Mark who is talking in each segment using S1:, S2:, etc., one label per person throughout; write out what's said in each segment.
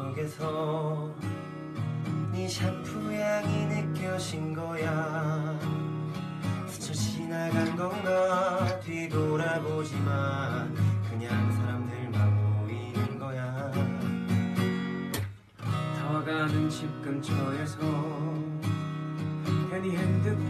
S1: 속에서 네 샴푸 향이 느껴진 거야. 스쳐 지나간 건가 뒤돌아보지만 그냥 사람들만 보이는 거야. 다와가는 집 근처에서 괜히 핸드폰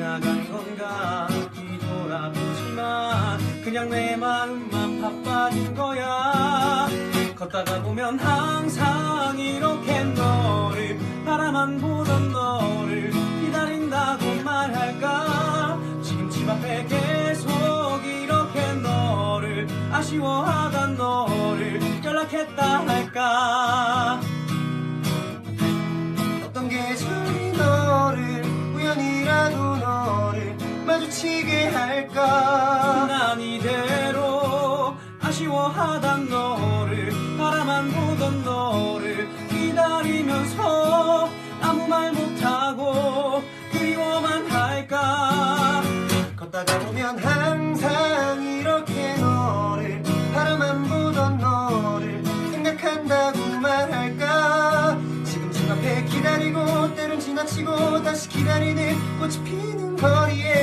S1: 지나간 건가 뒤돌아보지만 그냥 내 마음만 바빠진 거야. 걷다가 보면 항상 이렇게 너를 바라만 보던 너를 기다린다고 말할까? 지금 집 앞에 계속 이렇게 너를 아쉬워하던 너를 연락했다 할까 할까? 난 이대로 아쉬워하던 너를 바라만 보던 너를 기다리면서 아무 말 못하고 그리워만 할까? 걷다가 보면 항상 이렇게 너를 바라만 보던 너를 생각한다고 말할까? 지금 집 앞에 기다리고 때론 지나치고 다시 기다리는 꽃이 피는 거리에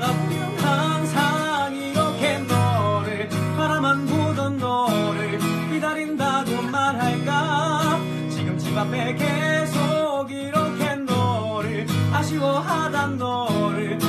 S1: 보면 항상 이렇게 너를 바라만 보던 너를 기다린다고 말할까? 지금 집 앞에 계속 이렇게 너를 아쉬워하던 너를